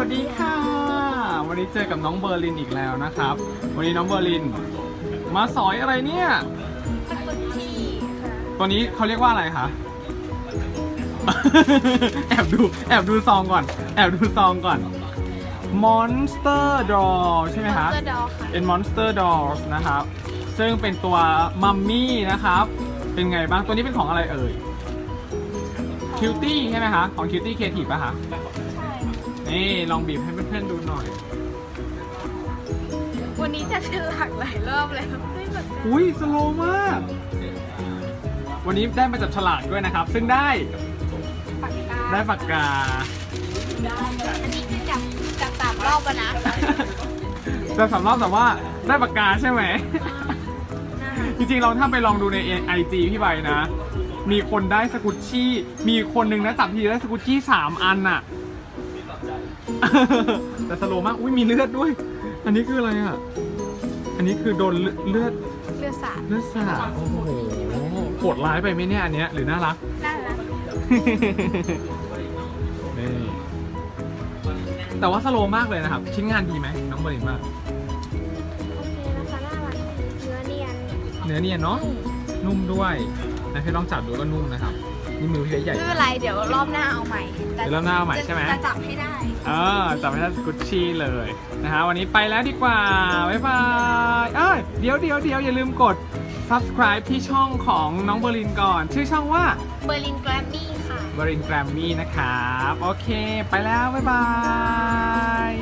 วัสดีค่ะ วันนี้เจอกับน้องเบอร์ลินอีกแล้วนะครับ วันนี้น้องเบอร์ลิน มาสอยอะไรเนี่ยสกุชชี่ค่ะตัวนี้เขาเรียกว่าอะไรคะ แอบดูแอบดูซองก่อน แอบดูซองก่อน Monster Doll ใช่ไหมคะเตอร์ดอค่ะ เป็น Monster Dolls นะครับ ซึ่งเป็นตัวมัมมี่นะครับ เป็นไงบ้าง ตัวนี้เป็นของอะไรเอ่ย Cutie ใช่ไหมคะ ของ Cutie Creative ป่ะคะ ใช่ นี่ลองบีบให้เพื่อนๆดูหน่อย วันนี้จะเป็นหลักหลายรอบแล้วไม่แบบอุ้ยสโลว์มาก วันนี้ได้มาจับฉลากด้วยนะครับ ซึ่งได้ปากกาได้ปากกา อันนี้คือจับจับสามรอบแล้วนะจะสำรอบแต่ว่าได้ปากกาใช่ไหม จริงๆ เราถ้าไปลองดูในไอจีพี่ใบนะ มีคนได้สกุชชี่ มีคนหนึ่งนะจับทีได้สกุชชี่สามอันน่ะ แต่สโลว์มาก อุ้ยมีเลือดด้วย อันนี้คืออะไรอะ อันนี้คือโดนเลือดเลือดสาดเลือดสาดโอ้โหโหดร้ายไปไหมเนี่ยอันเนี้ยหรือน่ารัก น่ารักนี่แต่ว่าสโลว์มากเลยนะครับ ชิ้นงานดีไหมน้องเบอร์ลินมากโอเคนะคะน่ารักเนื้อเนียน เนื้อเนียนเนาะ นุ่มด้วยนะพี่ลองจับดูก็นุ่มนะครับ นี่มือพี่ใหญ่ ไม่เป็นไรเดี๋ยวรอบหน้าเอาใหม่แต่เดี๋ยวรอบหน้าเอาใหม่ใช่ไหม จะจับให้ได้เออจับไม่ได้สกุชชี่เลยนะฮะวันนี้ไปแล้วดีกว่า บ๊ายบายเอ้ยเดี๋ยวเดี๋ยวเดี๋ยวอย่าลืมกด subscribe ที่ช่องของน้องเบอร์ลินก่อน ชื่อช่องว่าเบอร์ลินแกรมมี่ค่ะ เบอร์ลินแกรมมี่นะครับ โอเค ไปแล้ว บ๊ายบาย